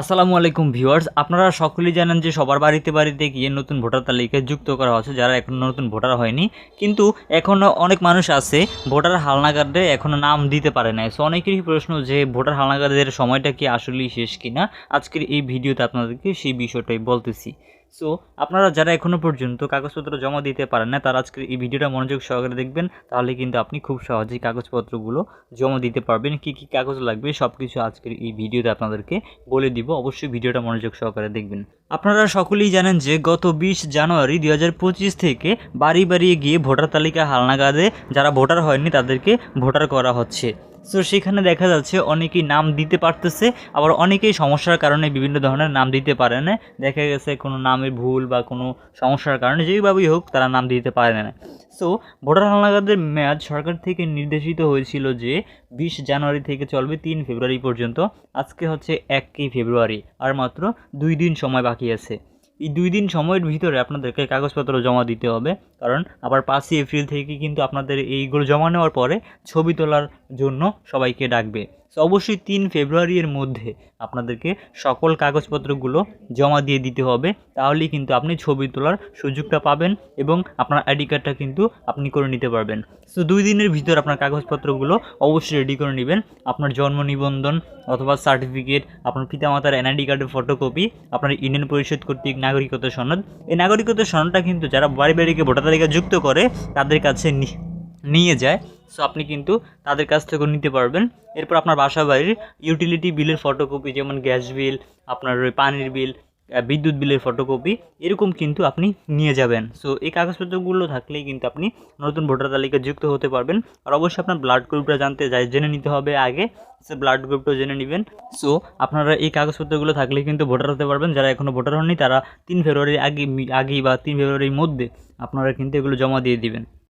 আসসালামু আলাইকুম ভিউয়ার্স, আপনারা সকলেই জানেন যে সবার বাড়িতে বাড়িতে গিয়ে নতুন ভোটার তালিকায় যুক্ত করা হচ্ছে, যারা এখনও নতুন ভোটার হয়নি। কিন্তু এখনও অনেক মানুষ আছে ভোটার হালনাগাদে এখনও নাম দিতে পারে না সো অনেকেরই প্রশ্ন যে ভোটার হালনাগারদের সময়টা কি আসলেই শেষ কিনা? আজকের এই ভিডিওতে আপনাদেরকে সেই বিষয়টাই বলতেছি। সো আপনারা যারা এখনও পর্যন্ত কাগজপত্র জমা দিতে পারেন না, তারা আজকে এই ভিডিওটা মনোযোগ সহকারে দেখবেন, তাহলে কিন্তু আপনি খুব সহজেই কাগজপত্রগুলো জমা দিতে পারবেন। কি কি কাগজ লাগবে সব কিছু আজকের এই ভিডিওতে আপনাদেরকে বলে দিব, অবশ্যই ভিডিওটা মনোযোগ সহকারে দেখবেন। আপনারা সকলেই জানেন যে গত বিশ জানুয়ারি দু হাজার পঁচিশ থেকে বাড়ি বাড়ি গিয়ে ভোটার তালিকা হালনাগাদে যারা ভোটার হয়নি তাদেরকে ভোটার করা হচ্ছে। সো সেখানে দেখা যাচ্ছে অনেকেই নাম দিতে পারতেছে, আবার অনেকেই সমস্যার কারণে বিভিন্ন ধরনের নাম দিতে পারে না। দেখা গেছে কোনো নামের ভুল বা কোনো সমস্যার কারণে যেইভাবেই হোক তারা নাম দিতে পারে না। সো ভোটার হালনাগাদের মেয়াদ সরকার থেকে নির্দেশিত হয়েছিল যে বিশ জানুয়ারি থেকে চলবে তিন ফেব্রুয়ারি পর্যন্ত। আজকে হচ্ছে একই ফেব্রুয়ারি, আর মাত্র দুই দিন সময় বাকি আছে। এই দুই দিন সময়ের ভিতরে আপনাদেরকে কাগজপত্র জমা দিতে হবে। কারণ আবার পাঁচই এপ্রিল থেকে কিন্তু আপনাদের এইগুলো জমা নেওয়ার পরে ছবি তোলার জন্য সবাইকে ডাকবে। তো অবশ্যই তিন ফেব্রুয়ারির মধ্যে আপনাদেরকে সকল কাগজপত্রগুলো জমা দিয়ে দিতে হবে। তাহলেই কিন্তু আপনি ছবি তোলার সুযোগটা পাবেন এবং আপনার আইডি কার্ডটা কিন্তু আপনি করে নিতে পারবেন। সো দুই দিনের ভিতর আপনার কাগজপত্রগুলো অবশ্যই রেডি করে নেবেন। আপনার জন্ম নিবন্ধন অথবা সার্টিফিকেট আপনার পিতামাতার এনআইডি কার্ডের ফটোকপি আপনার ইউনিয়ন পরিষদ কর্তৃক নাগরিকত্ব সনদ। এই নাগরিকত্ব সনদটা কিন্তু যারা বাড়ি বাড়িকে ভোটার তালিকা যুক্ত করে, তাদের কাছে নিয়ে যায়। সো আপনি কিন্তু তাদের কাছ থেকেও নিতে পারবেন। এরপর আপনার বাসা বাড়ির ইউটিলিটি বিলের ফটোকপি যেমন গ্যাস বিল আপনার ওই পানির বিল বিদ্যুৎ বিলের ফটোকপি এরকম কিন্তু আপনি নিয়ে যাবেন। সো এই কাগজপত্রগুলো থাকলেই কিন্তু আপনি নতুন ভোটার তালিকায় যুক্ত হতে পারবেন। আর অবশ্যই আপনার ব্লাড গ্রুপটা জানতে যাই, জেনে নিতে হবে আগে। সে ব্লাড গ্রুপটাও জেনে নেবেন। সো আপনারা এই কাগজপত্রগুলো থাকলে কিন্তু ভোটার হতে পারবেন। যারা এখনও ভোটার হননি, তারা তিন ফেব্রুয়ারির আগে, আগেই বা তিন ফেব্রুয়ারির মধ্যে আপনারা কিন্তু এগুলো জমা দিয়ে দিবেন।